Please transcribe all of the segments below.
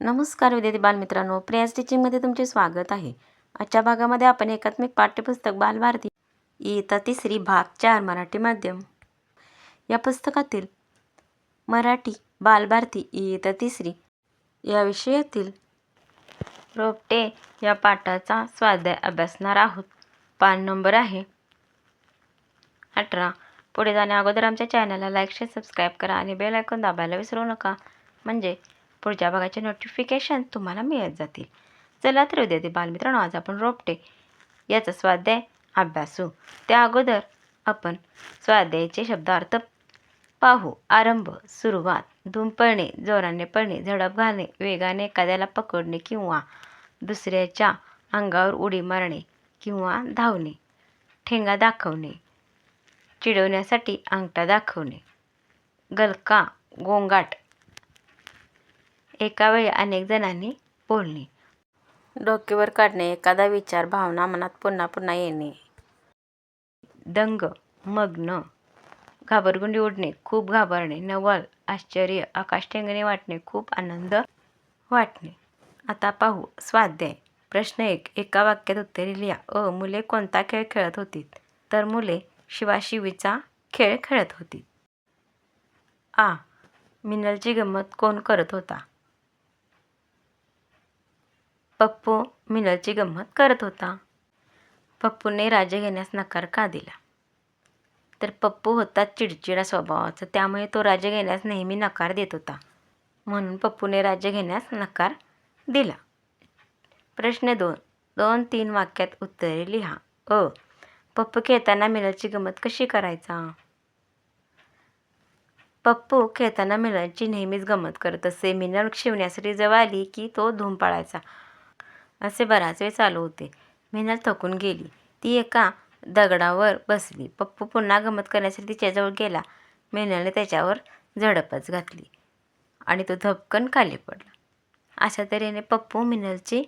नमस्कार विद्यार्थी बालमित्रांनो प्रियाज टीचिंगमध्ये तुमचे स्वागत आहे. आजच्या भागामध्ये आपण एकात्मिक पाठ्यपुस्तक बालभारती इयत्ता तिसरी भाग चार मराठी माध्यम. या पुस्तकातील मराठी बालभारती इयत्ता तिसरी या विषयातील रोपटे या पाठाचा स्वाध्याय अभ्यासणार आहोत. पान नंबर आहे अठरा. पुढे जाण्या अगोदर आमच्या चॅनलला लाईक शेअर सबस्क्राईब करा आणि बेल आयकॉन दाबायला विसरू नका. म्हणजे पुढच्या भागाचे नोटिफिकेशन तुम्हाला मिळत जातील. चला तर उद्या ते बालमित्रांनो आज आपण रोपटे याचा स्वाध्याय अभ्यासू. त्या अगोदर आपण स्वाध्यायाचे शब्दार्थ पाहू. आरंभ सुरुवात धूम पळणे जोराने पळणे झडप घालणे वेगाने एखाद्याला पकडणे किंवा दुसऱ्याच्या अंगावर उडी मारणे किंवा धावणे ठेंगा दाखवणे चिडवण्यासाठी अंगठा दाखवणे गलका गोंगाट एका वेळी अनेक जणांनी बोलणे. डोकेवर काढणे एखादा विचार भावना मनात पुन्हा पुन्हा येणे. दंग मग्न घाबरगुंडी उडणे खूप घाबरणे नवल आश्चर्य आकाश ठेंगणे वाटणे खूप आनंद वाटणे. आता पाहू स्वाध्याय. प्रश्न एक एका वाक्यात उत्तरे लिहा. अ मुले कोणता खेळ खेळत होती? तर मुले शिवाशिवीचा खेळ खेळत होती. आ मिनलची गंमत कोण करत होता? पप्पू मिनलची गंमत करत होता. पप्पूने राजे घेण्यास नकार का दिला? तर पप्पू होता चिडचिडा स्वभावाचा त्यामुळे तो राजे घेण्यास नेहमी नकार देत होता. म्हणून पप्पूने राज्य घेण्यास नकार दिला. प्रश्न दोन. दोन तीन वाक्यात उत्तरे लिहा. अ. पप्पू खेळताना मिनलची गंमत कशी करायचा? पप्पू खेळताना मिनलची नेहमीच गंमत करत असे. मिनल शिवण्यासाठी जवळ आली की तो धूम पाळायचा. असे बराच वेळ चालू होते. मिनल थकून गेली. ती एका दगडावर बसली. पप्पू पुन्हा गंमत करण्यासाठी तिच्याजवळ गेला. मिनलने त्याच्यावर झडपच घातली आणि तो धपकन खाली पडला. अशा तऱ्हेने पप्पू मिनलची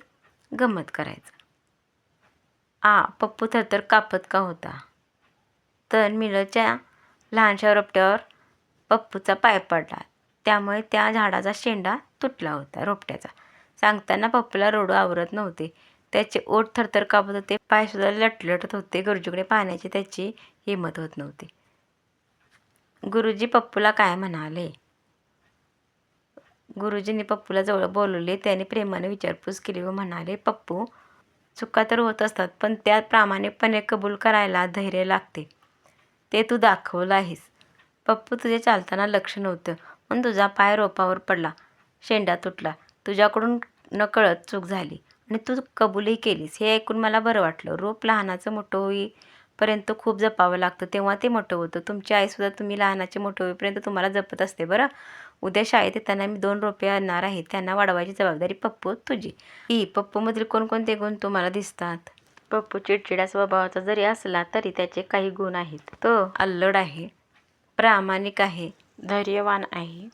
गंमत करायचा. आ पप्पू थरथर कापत का होता? तर मिनलच्या लहानशा रोपट्यावर पप्पूचा पाय पडला. त्यामुळे त्या झाडाचा शेंडा तुटला होता रोपट्याचा. सांगताना पप्पूला रडू आवरत नव्हते. त्याचे ओठ थरथर कापत होते. पायसुद्धा लटलटत होते. गुरुजीकडे पाहण्याची त्याची हिंमत होत नव्हती. गुरुजी पप्पूला काय म्हणाले? गुरुजींनी पप्पूला जवळ बोलवले. त्याने प्रेमाने विचारपूस केली व म्हणाले पप्पू चुका तर होत असतात पण त्यात प्रामाणिकपणे कबूल करायला धैर्य लागते. ते तू दाखवलं आहेस. पप्पू तुझे चालताना लक्ष नव्हतं. पण तुझा पाय रोपावर पडला. शेंडा तुटला. तुझ्याकडून नकळत चूक झाली आणि तू कबूलही केलीस. हे ऐकून मला बरं वाटलं. रोप लहानाचं मोठं होईपर्यंत खूप जपावं लागतं. तेव्हा ते मोठं होतं. तुमची आईसुद्धा तुम्ही लहानाचे मोठं होईपर्यंत तुम्हाला जपत असते. बरं? उद्या शाळेत येताना मी दोन रोपे आणणार आहे. त्यांना वाढवायची जबाबदारी पप्पू तुझी. ही पप्पूमधील कोणकोणते गुण तुम्हाला दिसतात? पप्पू चिडचिडा स्वभावाचा जरी असला तरी त्याचे काही गुण आहेत. तो अल्लड आहे प्रामाणिक आहे धैर्यवान आहे.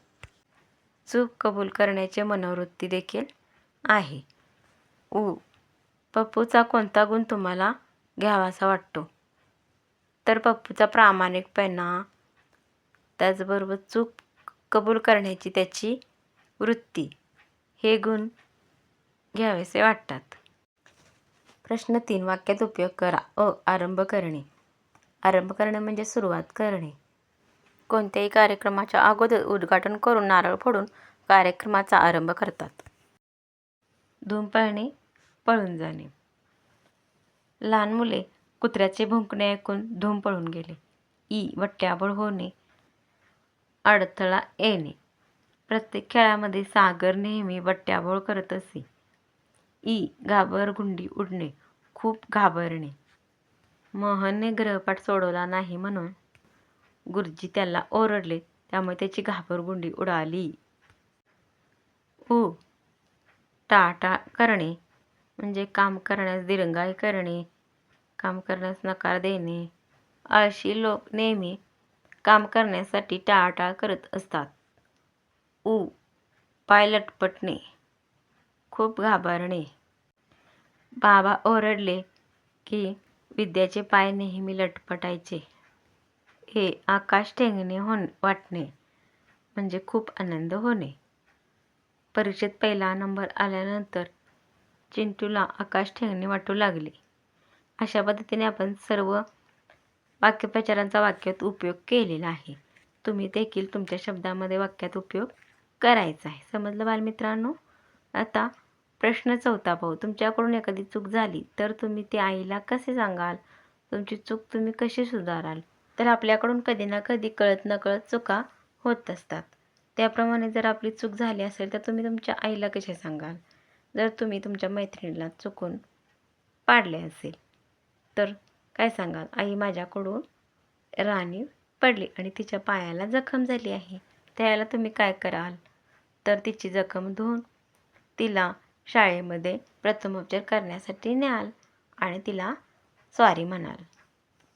चूक कबूल करण्याचे मनोवृत्ती देखील आहे. उ. पप्पूचा कोणता गुण तुम्हाला घ्यावासा वाटतो? तर पप्पूचा प्रामाणिकपणा त्याचबरोबर चूक कबूल करण्याची त्याची वृत्ती हे गुण घ्यावेसे वाटतात. प्रश्न तीन. वाक्यात उपयोग करा. अ. आरंभ करणे. आरंभ करणे म्हणजे सुरुवात करणे. कोणत्याही कार्यक्रमाच्या अगोदर उद्घाटन करून नारळ फोडून कार्यक्रमाचा आरंभ करतात. धूम पळणे पळून जाणे. लहान मुले कुत्र्याचे भुंकणे ऐकून धूम पळून गेले. ई वट्ट्याबळ होणे अडथळा येणे. प्रत्येक खेळामध्ये सागर नेहमी वट्ट्याबोळ करत असे. ई घाबरगुंडी उडणे खूप घाबरणे. मोहनने ग्रहपाठ सोडवला नाही म्हणून गुरुजी त्याला ओरडले त्यामुळे त्याची घाबरगुंडी उडाली. ऊ टाळाटाळ करणे. म्हणजे काम करण्यास दिरंगाई करणे काम करण्यास नकार देणे. आळशी लोक नेहमी काम करण्यासाठी टाळाटाळ करत असतात. उ. पाय लटपटणे खूप घाबरणे. बाबा ओरडले की विद्याचे पाय नेहमी लटपटायचे. हे आकाश ठेंगणे होण वाटणे. म्हणजे खूप आनंद होणे. परीक्षेत पहिला नंबर आल्यानंतर चिंटूला आकाश ठेंगणे वाटू लागले. अशा पद्धतीने आपण सर्व वाक्यप्रचारांचा वाक्यात उपयोग केलेला आहे. तुम्ही देखील तुमच्या शब्दामध्ये वाक्यात उपयोग करायचा आहे. समजलं बालमित्रांनो? आता प्रश्न चौथा पाहू. तुमच्याकडून एखादी चूक झाली तर तुम्ही ती आईला कसे सांगाल? तुमची चूक तुम्ही कशी सुधाराल? तर आपल्याकडून कधी ना कधी कळत नकळत चुका होत असतात. त्याप्रमाणे जर आपली चूक झाली असेल तर तुम्ही तुमच्या आईला कसे सांगाल? जर तुम्ही तुमच्या मैत्रिणीला चुकून पाडले असेल तर काय सांगाल? आई माझ्याकडून राणी पडली आणि तिच्या पायाला जखम झाली आहे. त्याला तुम्ही काय कराल? तर तिची जखम धुवून तिला शाळेमध्ये प्रथमोपचार करण्यासाठी न्याल आणि तिला सॉरी म्हणाल.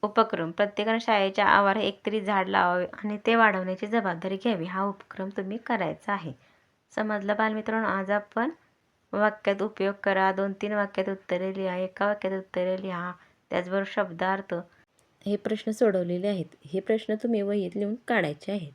उपक्रम. प्रत्येकानं शाळेच्या आवारात एकतरी झाड लावावे आणि ते वाढवण्याची जबाबदारी घ्यावी. हा उपक्रम तुम्ही करायचा आहे. समजलं बालमित्रांनो? आज आपण वाक्यात उपयोग करा. दोन तीन वाक्यात उत्तरे लिहा. एका वाक्यात उत्तरे लिहा. त्याचबरोबर शब्दार्थ हे प्रश्न सोडवलेले आहेत. हे प्रश्न तुम्ही वहीत लिहून काढायचे आहेत.